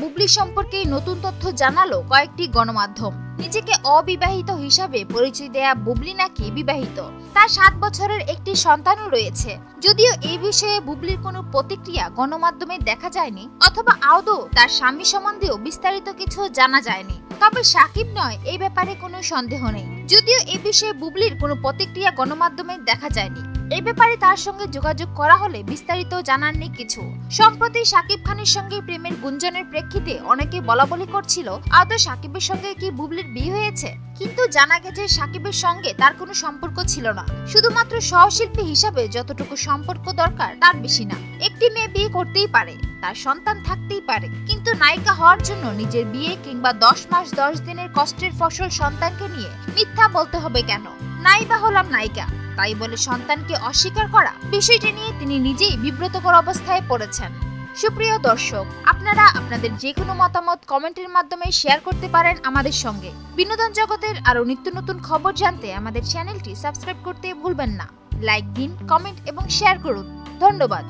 বুবলি সম্পর্কে নতুন তথ্য জানালো কয়েকটি গণমাধ্যম। নিজেকে অবিবাহিত হিসাবে পরিচয় দেয়া বুবলি নাকি বিবাহিত? তার সাত বছরের একটি সন্তানও রয়েছে। যদিও এই বিষয়ে বুবলির কোনো প্রতিক্রিয়া গণমাধ্যমে দেখা যায়নি, অথবা আদৌ তার স্বামী সম্বন্ধেও বিস্তারিত কিছু জানা যায়নি। তবে সাকিব নয় এই ব্যাপারে কোনো সন্দেহ নেই। যদিও এ বিষয়ে বুবলির কোনো প্রতিক্রিয়া গণমাধ্যমে দেখা যায়নি। এই ব্যাপারে তার সঙ্গে যোগাযোগ করা হলে বিস্তারিত জানার নেই কিছু। সম্প্রতি সাকিব খানের সঙ্গে প্রেমের গুঞ্জনের প্রেক্ষিতে অনেকে বলা বলি করছিল, আদৌ সাকিবের সঙ্গে কি বুবলির বিয়ে হয়েছে? কিন্তু জানা গেছে সাকিবের সঙ্গে তার কোনো সম্পর্ক ছিল না। শুধুমাত্র সহশিল্পী হিসাবে যতটুকু সম্পর্ক দরকার, তার বেশি না। একটি মেয়ে বিয়ে করতেই পারে, তার সন্তান থাকতেই পারে। কিন্তু নায়িকা হওয়ার জন্য নিজের বিয়ে কিংবা দশ মাস দশ দিনের কষ্টের ফসল সন্তানকে নিয়ে মিথ্যা বলতে হবে কেন? নাই বা হলাম নায়িকা। তাই বলে সন্তানকে অস্বীকার করা? বিষয়টি নিয়ে তিনি নিজেই বিব্রতকর অবস্থায় পড়েছেন। সুপ্রিয় দর্শক, আপনারা আপনাদের যে কোনো মতামত কমেন্টের মাধ্যমে শেয়ার করতে পারেন আমাদের সঙ্গে। বিনোদন জগতের আরও নিত্য নতুন খবর জানতে আমাদের চ্যানেলটি সাবস্ক্রাইব করতে ভুলবেন না। লাইক দিন, কমেন্ট এবং শেয়ার করুন। ধন্যবাদ।